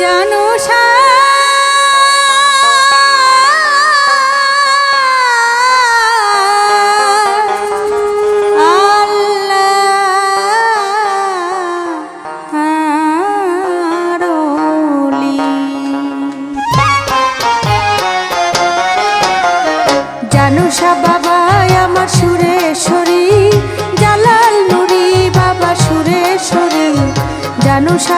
জানো জানুষা বাবা আমার সুরে শরীর মানুষ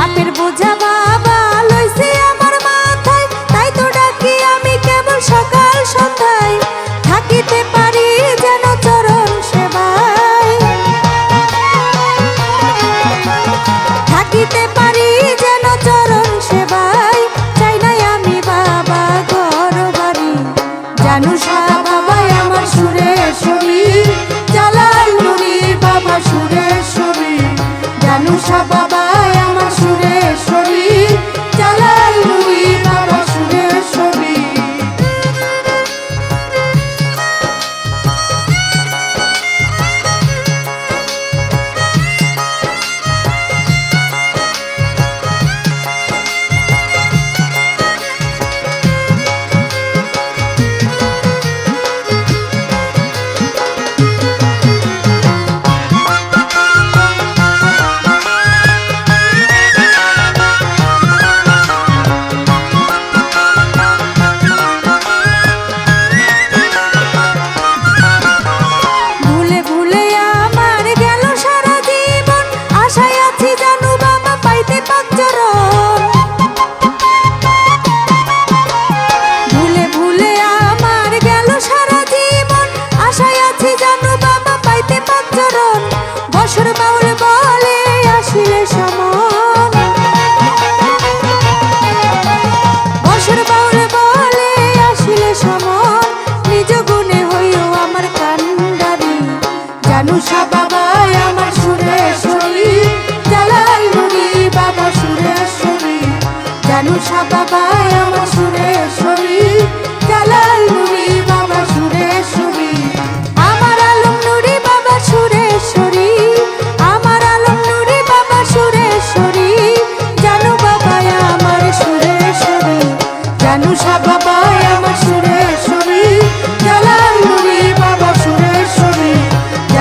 পাপের বোঝা বাবা লইছে আমার মাথায়। তাই তো ডাকি আমি কেবল সকাল সন্ধ্যায়। থাকিতে পারি যেন চরণ সেবায়। থাকিতে পারি যেন চরণ সেবায়। চাই নাই আমি বাবা ঘর বাড়ি জানু বাবা আমার সুরে সুরি জালাল নুরি বাবা সুরে সুরি জানু বাবা দুষা বাবা আমার সুরেশ্বরী জালাল মুড়ি বাবা সুরেশ্বরী জানুষা বাবা আমার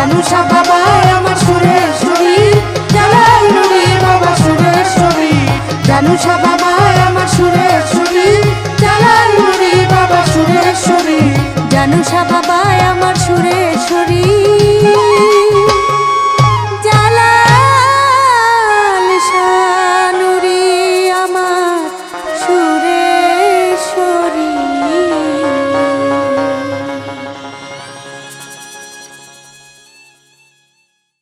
জানুসা বাবা, আমার সুরেশ্বরী জালাই রে বাবা সুরেশ্বরী জানুসা বাবা, আমার সুরেশ্বরী জালাই রে বাবা সুরেশ্বরী জানুসা